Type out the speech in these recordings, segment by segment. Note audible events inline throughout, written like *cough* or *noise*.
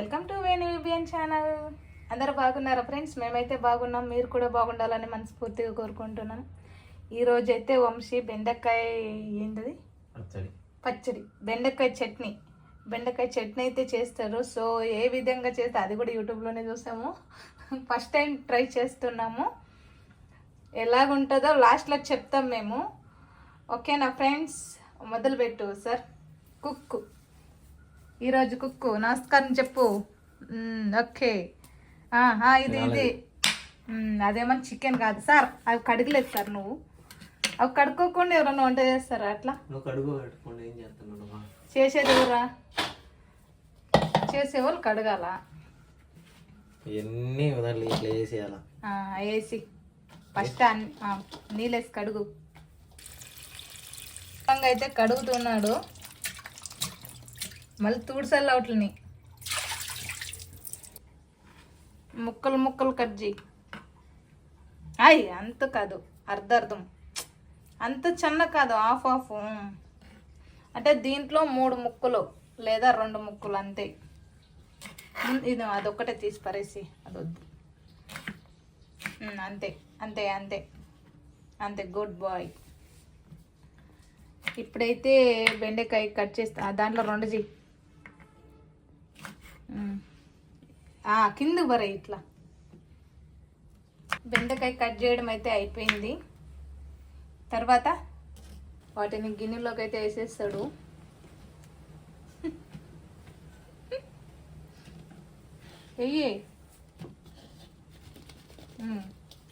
Welcome to వేణిబియన్ channel. అందరూ బాగున్నారా friends? మేమైతే బాగున్నాం. మీరు కూడా బాగుండాలని మనస్ఫూర్తిగా కోరుకుంటున్నాం. ఈ రోజు అయితే వంశీ బెండకాయ ఏంటది? పచ్చడి. పచ్చడి. బెండకాయ చట్నీ. బెండకాయ చట్నీ అయితే చేస్తారు. సో ఏ విధంగా చేస్తే అది కూడా యూట్యూబ్లోనే చూసాము. ఫస్ట్ టైం ట్రై చేస్తున్నాము. ఎలాగుంటుందో లాస్ట్లో చెప్తాం మేము. ఓకేనా ఫ్రెండ్స్? మొదలుపెట్టు సార్. కుక్కు. ఈరోజు కుక్కు. నమస్కారం చెప్పు. ఓకే. ఇది ఇది. అదేమన్నా చికెన్ కాదు. సార్ అవి కడగలేదు సార్ నువ్వు. అవి కడుక్కోకుండా ఎవరన్నా వంట చేస్తారా అట్లా? చేసేది ఎవరా? చేసేవాళ్ళు కడగాల. ఇవన్నీ వదలి ఇట్లా వేసేయాల ఆ, వేసి. ఫస్ట్ నీళ్ళేసి కడుగు. అయితే కడుగుతున్నాడు. మళ్ళీ తూడ్సల్లా అవుట్లని ముక్కలు ముక్కలు కట్ చేయి. అయ్ అంత కాదు. అర్ధ అర్థం అంత చిన్న కాదు హాఫ్ హాఫ్. అంటే దీంట్లో మూడు ముక్కలు లేదా రెండు ముక్కలు అంతే. ఇది అదొక్కటే తీసి పరేసి అదొద్దు. అంతే అంతే అంతే. అంతే గుడ్ బాయ్. ఇప్పుడైతే బెండకాయ కట్ చేస్తా ఆ, దాంట్లో రెండు చెయ్యి కిందకు బరే ఇట్లా. బెండకాయ కట్ చేయడం అయితే అయిపోయింది. తర్వాత వాటిని గిన్నెలోకి అయితే వేసేస్తాడు *laughs* వెయ్యి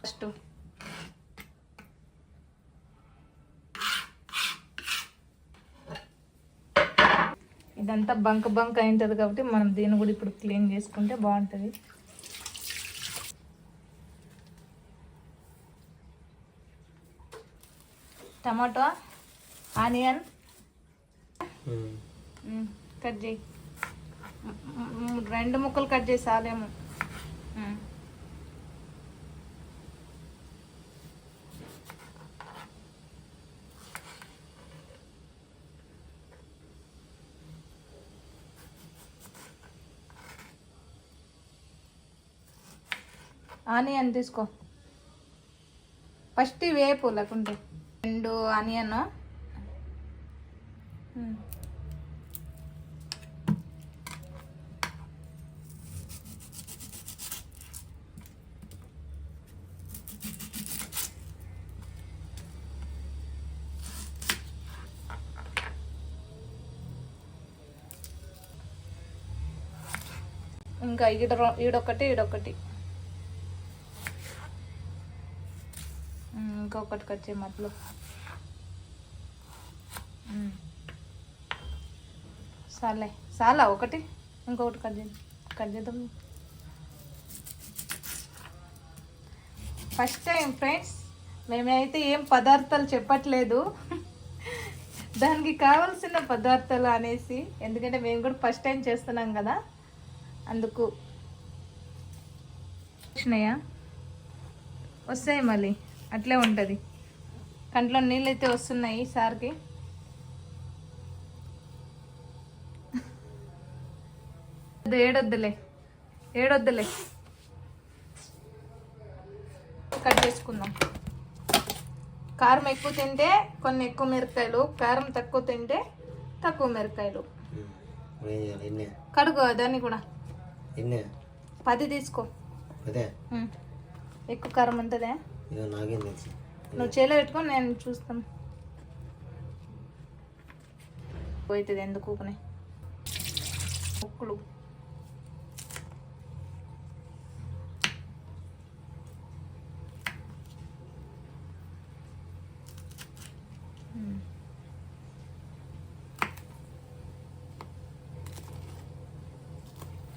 ఫస్ట్ ఇదంతా బంక బంక అయింటుంది కాబట్టి మనం దీన్ని కూడా ఇప్పుడు క్లీన్ చేసుకుంటే బాగుంటుంది. Tomato onion. మ్మ్. కట్ చేయి. రెండు ముక్కలు కట్ చేసి చాలేమో. ఆనియన్ తీసుకో. ఫస్ట్ వేపు లేకుంటే రెండు ఆనియన్. ఇంకా ఈడ ఈడొకటి ఈడొకటి ఇంకొకటి కట్ చేయి మధ్యలో సర్లే చాలా ఒకటి. ఇంకొకటి కట్ చేద్దాం కట్ చేద్దాం. ఫస్ట్ టైం ఫ్రెండ్స్ మేమైతే ఏం పదార్థాలు చెప్పట్లేదు. దానికి కావాల్సిన పదార్థాలు అనేసి ఎందుకంటే మేము కూడా ఫస్ట్ టైం చేస్తున్నాం కదా. అందుకు. వచ్చినాయా వస్తాయి మళ్ళీ. అట్లే ఉంటుంది. కంట్లో నీళ్ళు అయితే వస్తున్నాయి సార్కి. అది ఏడొద్దులే ఏడొద్దులే. కట్ చేసుకుందాం. కారం ఎక్కువ తింటే కొన్ని ఎక్కువ మిరపకాయలు కారం తక్కువ తింటే తక్కువ ఎన్నే? కడుగు దాన్ని కూడా. పది తీసుకో. ఎక్కువ కారం ఉంటుందే. ఇక నాకేం తెలుసు నువ్వు చేలో పెట్టుకొని నేను చూస్తాను. పోతుంది ఎందుకు ఊకనే? ముక్కులు.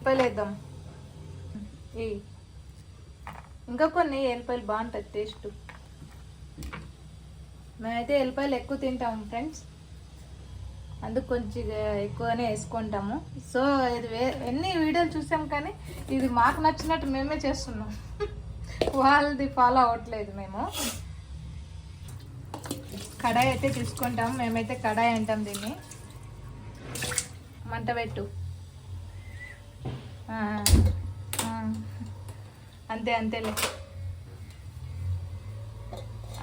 పలేద్దాం ఏ ఇంకా కొన్ని ఎల్లిపాయలు బాగుంటుంది టేస్ట్ మేమైతే ఎల్లిపాయలు ఎక్కువ తింటాము ఫ్రెండ్స్ అందుకు కొంచెం ఎక్కువనే వేసుకుంటాము. సో ఇది వే ఎన్ని వీడియోలు చూసాం కానీ ఇది మాకు నచ్చినట్టు మేమే చేస్తున్నాం. *laughs* వాళ్ళది ఫాలో అవ్వట్లేదు మేము. కడాయి అయితే తీసుకుంటాం. మేమైతే కడాయి అంటాం దీన్ని. మంట పెట్టు. అంతే అంతేలే.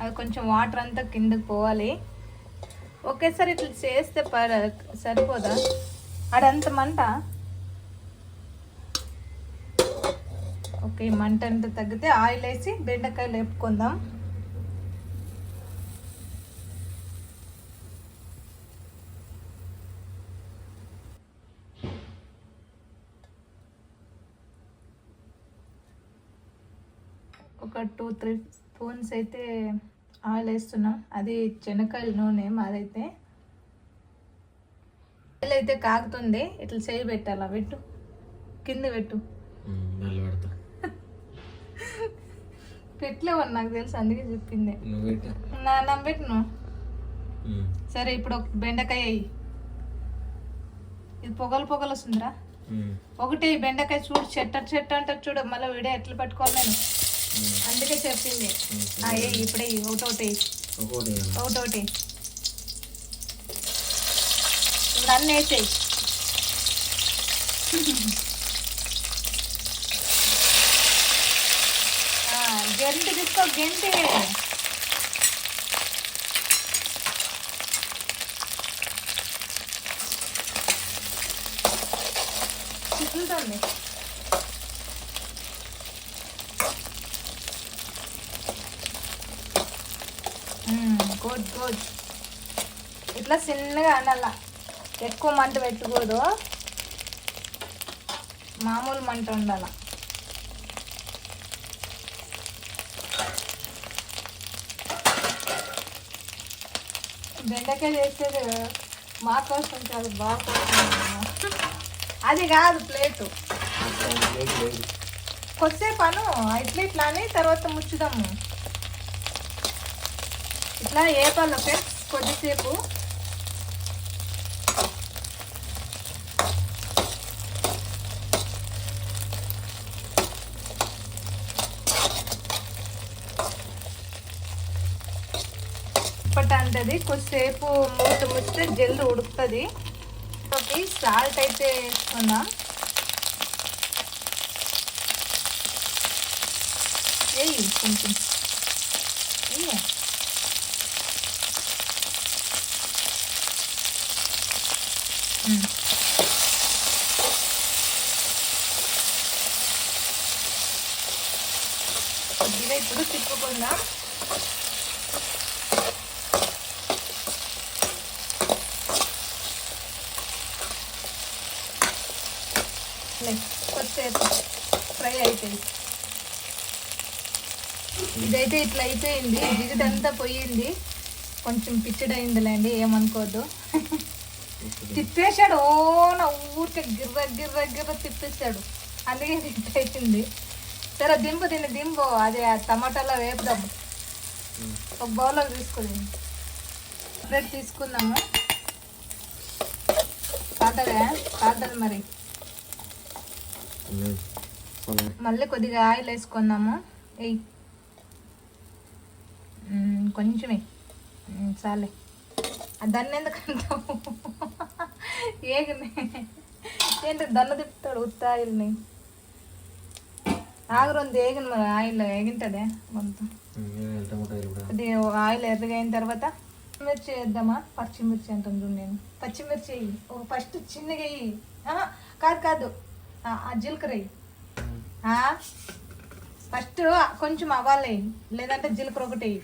అది కొంచెం వాటర్ అంతా కిందకి పోవాలి. ఒకేసారి ఇట్లా చేస్తే పర సరిపోదా? అడంత మంట? ఓకే మంట అంతా తగ్గితే ఆయిల్ వేసి బెండకాయలు వేపుకుందాం ఒక టూ త్రీ స్పూన్స్ అయితే ఆయిల్ వేస్తున్నాం అది శనక్కాయల నూనె మాదైతే. ఆయిల్ అయితే కాగుతుంది ఇట్లా చేయి పెట్టాలా పెట్టు. కింద పెట్టు. మళ్ళీ పెడతా. పెట్టలేవు నాకు తెలుసు అందుకే చెప్పింది. నా నవ్వెట్టును సరే ఇప్పుడు ఒక బెండకాయ ఇది పొగలు పొగలు వస్తుందిరా. ఒకటి బెండకాయ చూడు చెట్ట చెట్ట అంటారు చూడు మళ్ళీ వీడియో ఎట్లా పట్టుకోవాలి నేను. అందుకే చెప్పింది. ఆ, వేయి ఇప్పుడే వేయి, ఒకటోటి వేయి. ఒకటి ఒకటోటి వేయి. ఇప్పుడు అన్నీ వేసేయి ఆ, గెంటి తీసుకో గెంటి చిక్కుతుంది గుడ్ గుడ్ ఇట్లా చిన్నగా అనాలా. ఎక్కువ మంట పెట్టకూడదు మామూలు మంట ఉండాల. బెండకాయ చేసేది మా కోసం కాదు బాగా కోసం అది కాదు ప్లేటు. కొద్దిసేపు అను ఇట్లా ఇట్లా అని తర్వాత ముచ్చుదాము. ఇట్లా ఏ ఫ్రెండ్స్ కొద్దిసేపు. ఉంటుంది. కొద్దిసేపు మూత ముచ్చితే జల్ది ఉడుకుతుంది. ఒకటి సాల్ట్ అయితే వేసుకుందాం. వేయి కొంచెం. కొద్దిగా ఇప్పుడు తిప్పుకుందాం. సేపు ఫ్రై అయిపోయింది. ఇదైతే ఇట్లా అయిపోయింది. జిగుటంతా పోయింది. కొంచెం పిచ్చడైందిలేండి ఏమనుకోవద్దు తిప్పేశాడు. ఓ నా ఊరికే గిర్ర గిర్ర గిర్ర తిప్పేశాడు. అందుకే ఇట్లా అయిపోయింది సరే దింపు తిని దింపు. అదే ఆ టమాటాలో వేపుదాము. ఒక బౌల్లో తీసుకుంది బ్రెడ్ తీసుకుందాము. కాదలే కాదలు మరి. మళ్ళీ కొద్దిగా ఆయిల్ వేసుకుందాము. ఎయ్ కొంచెమే. చాలే. దాన్ని ఎందుకంటావు ఏగిని. ఏంటి దన్న తిప్పుతాడు ఉత్త ఆయిల్ని? ఆగురుంది ఏగిన మరి ఆయిల్ ఏగింటదే మొత్తం. కొద్దిగా ఆయిల్ ఎర్రగా అయిన తర్వాత మిర్చి వేద్దామా? పచ్చిమిర్చి చూడు నేను. పచ్చిమిర్చి ఒక ఫస్ట్ చిన్నగా కాదు కాదు. జీలకర్ర ఫస్ట్ కొంచెం వేయి. లేదంటే జీలకర్ర ఒకటి వేయి.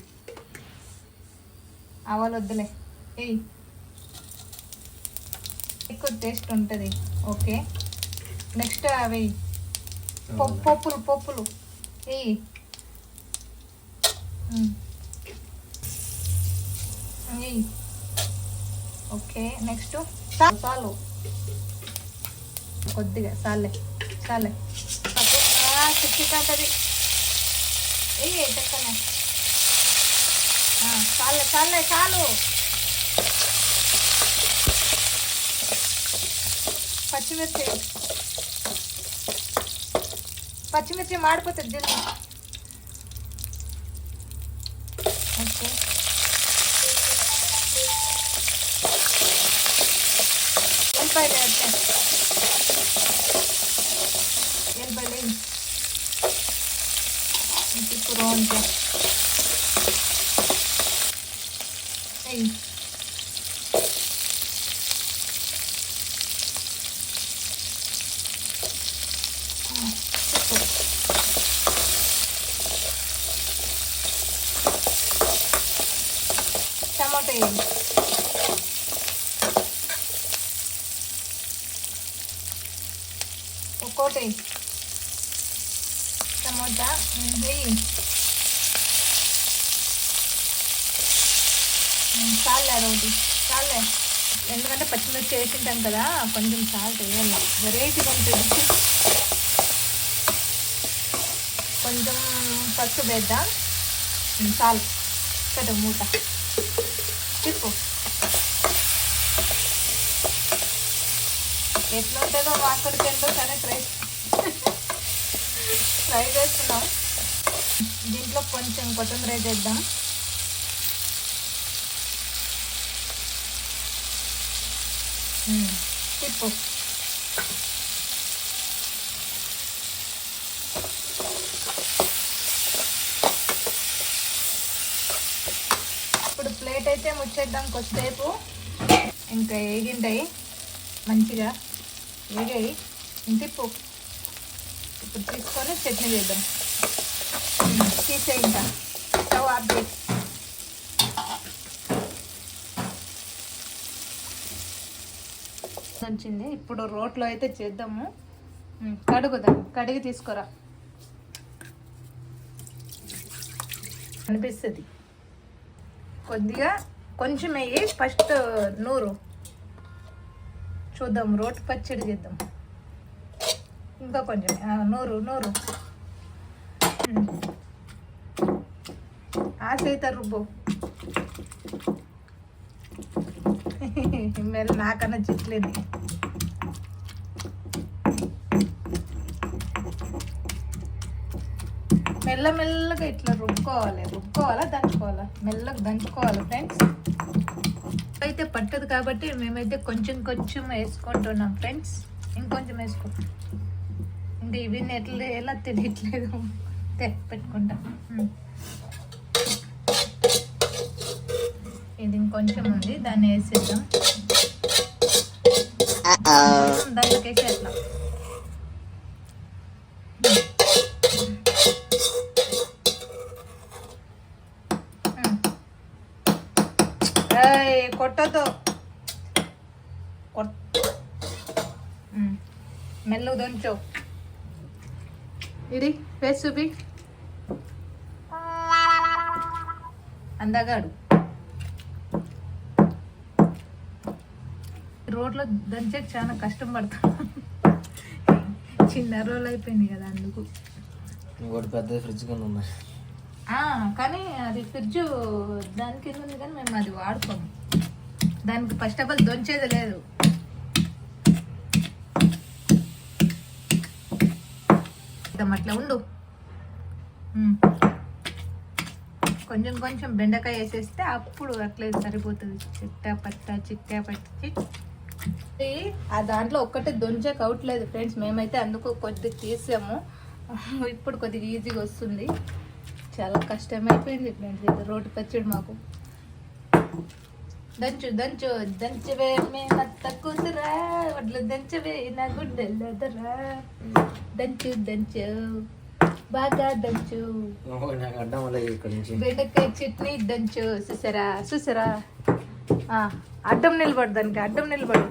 ఆవాలు వద్దులే. వేయి. ఎక్కువ టేస్ట్ ఉంటుంది. ఓకే. నెక్స్ట్ అవి పప్పు పప్పులు పప్పులు. వేయి. ఓకే. నెక్స్ట్ చాలు కొద్దిగా చాలే చాలే చిక్కికంటది ఏ చెక్కనే. చాలే చాలే చాలు. పచ్చిమిర్చి. పచ్చిమిర్చి మాడిపోతుంది దీన్ని ఓకే. ఉల్లిపాయలు వేస్తాను ఇంకోటి ఒక్కోటి టమోటా ఉమ్, వెయ్యి ఉమ్, చాలే అదొకటి చాలే ఎందుకంటే పచ్చిమిర్చి వేసింటాం కదా కొంచెం సాల్ట్ వేయాలి వెరైటీగా ఉంటుంది కొంచెం పసుపు వేద్దాం ఉమ్, చాలు మూత తిప్పు ఎట్లా ఉంటుందో వాటర్ ఏంటో సరే ట్రై ట్రై చేస్తున్నాం. దీంట్లో కొంచెం కొత్తిమీర వేసేద్దాం. Hmm. తిప్పు ఇప్పుడు వచ్చేద్దాం కొద్దిసేపు. ఇంకా ఏగింటాయి. మంచిగా ఏగాయి. ఇంక ఇప్పుడు తీసుకొని చట్నీ చేద్దాం. ఉమ్, తీసేయి ఇంకా స్టవ్ ఆఫ్ చేసి వచ్చింది ఇప్పుడు రోట్లో అయితే చేద్దాము. కడుగుదాం. కడిగి తీసుకురా. అనిపిస్తుంది. కొద్దిగా కొంచెం వేయి ఫస్ట్ నూరు. చూద్దాం రోటి పచ్చడి చేద్దాం. ఇంకా కొంచెం నూరు నూరు. ఉమ్. రుబ్బు. *laughs* మెల్ల నాకన్నా చిట్లేని మెల్ల మెల్లగా ఇట్లా రుబ్బుకోవాలి రుబ్బుకోవాలా దంచుకోవాలా? మెల్లగా దంచుకోవాలి ఫ్రెండ్స్ అయితే పట్టదు కాబట్టి మేమైతే కొంచెం కొంచెం వేసుకుంటున్నాం ఫ్రెండ్స్ ఇంకొంచెం వేసుకో. ఇంకా ఇవి ఎట్లా ఎలా తెలియట్లేదు. తే, పెట్టుకుంటా. ఇది ఇంకొంచెం ఉంది దాన్ని వేసేద్దాం. దాంట్లోకి వేసి ఉమ్. మెల్లగా దంచు. ఇది ఫేస్ చూపి. అందగాడు. రోడ్లో దంచే చాలా కష్టం పడతాం. చిన్న రోల్ అయిపోయింది కదా అందుకు. ఇంకోటి పెద్ద ఫ్రిడ్జ్ కింద ఉన్నాయి ఆ, కానీ అది ఫ్రిడ్జ్ దాని కింద ఉంది కానీ మేము అది వాడుకోము. దానికి ఫస్ట్ ఆఫ్ ఆల్ దొంచేది లేదు. అట్లా ఉండు. కొంచెం కొంచెం బెండకాయ వేసేస్తే అప్పుడు అట్లే సరిపోతుంది. చిట్టా పట్ట చిట్టా పట్టి. ఆ దాంట్లో ఒక్కటే దొంచక అవట్లేదు ఫ్రెండ్స్ మేమైతే అందుకు కొద్దిగా తీసాము. ఇప్పుడు కొద్దిగా ఈజీగా వస్తుంది. చాలా కష్టమైపోయింది ఫ్రెండ్స్ ఇది రోడ్డు పచ్చడి మాకు. దంచు దంచు దంచవే మేమత్త కూతురా వడ్లు దంచవే నా గుడ్డెల్లదరా దంచు దంచు బాగా దంచు. ఇంకోటి నాకు అడ్డం వల్ల ఇక్కడ నుంచి. బెండకాయ చట్నీ దంచు చూసారా చూసారా అడ్డం నిలబడు దానికి అడ్డం నిలబడు.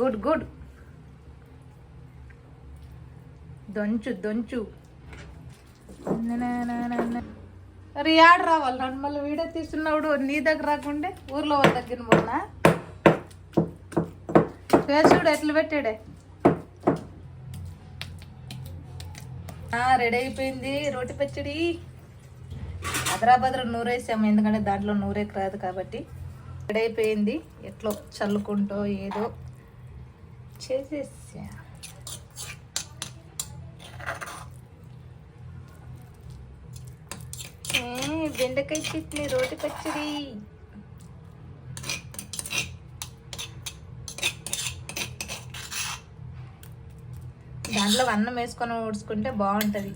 Good good. దొంచు దొంచు. అరే యాడ రావాలి. నన్ను మళ్ళీ వీడియో తీస్తున్నప్పుడు నీ దగ్గర రాకుండే ఊర్లో వాళ్ళ దగ్గర పోనా? ఫేస్ చూడు ఎట్లా పెట్టాడే? రెడీ అయిపోయింది. రోటి పచ్చడి. అదరాబద్ర నూరేసాము ఎందుకంటే దాంట్లో నూరేకి రాదు కాబట్టి. రెడీ అయిపోయింది. ఎట్లో చల్లుకుంటూ ఏదో చేసేసి ఏ, బెండకాయ చట్నీ రోటి పచ్చడి. దాంట్లో అన్నం వేసుకొని ఊడ్చుకుంటే బాగుంటుంది.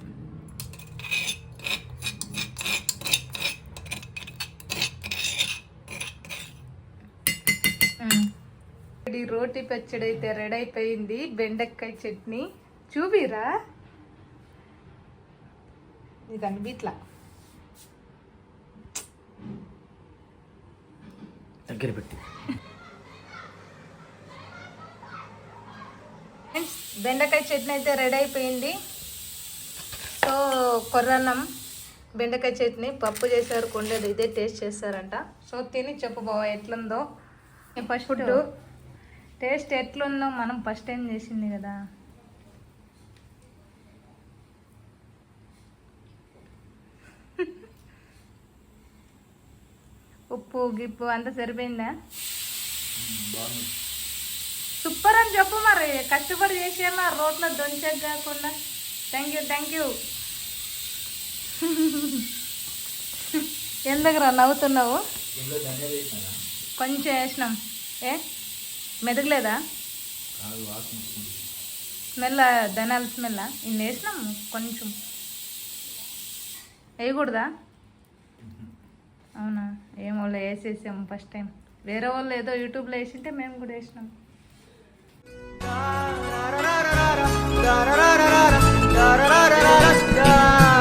ఈ రోటి పచ్చడి అయితే రెడీ అయిపోయింది. బెండకాయ చట్నీ. చూపిరా? ఇది అనిపిట్లా దగ్గర పెట్టి. ఫ్రెండ్స్ బెండకాయ చట్నీ అయితే రెడీ అయిపోయింది. సో కొర్రన్నం బెండకాయ చట్నీ పప్పు చేశారు కొండేది ఇదే టేస్ట్ చేస్తారంట. సో తిని చెప్పు బావ ఎట్లుందో? ఫస్ట్ ఫుడ్ టేస్ట్ ఎట్లుందో మనం ఫస్ట్ టైం చేసింది కదా. ఉప్పు గిప్పు అంతా సరిపోయిందా? సూపర్ అని చెప్పు మరి. కష్టపడి చేసేలా రోడ్లో దొంచక కాకుండా. థ్యాంక్ యూ థ్యాంక్ యూ ఎందుకురా నవ్వుతున్నావు? కొంచెం వేసినాం. ఏ? మెదగలేదా? స్మెల్ ధనాల స్మెల్ ఇన్ని వేసినాం కొంచెం. వేయకూడదా? అవునా ఏం వాళ్ళు వేసేసాం ఫస్ట్ టైం వేరే వాళ్ళు ఏదో యూట్యూబ్లో వేసింటే మేము కూడా వేసినాం Da da da da da da da da da da da da da da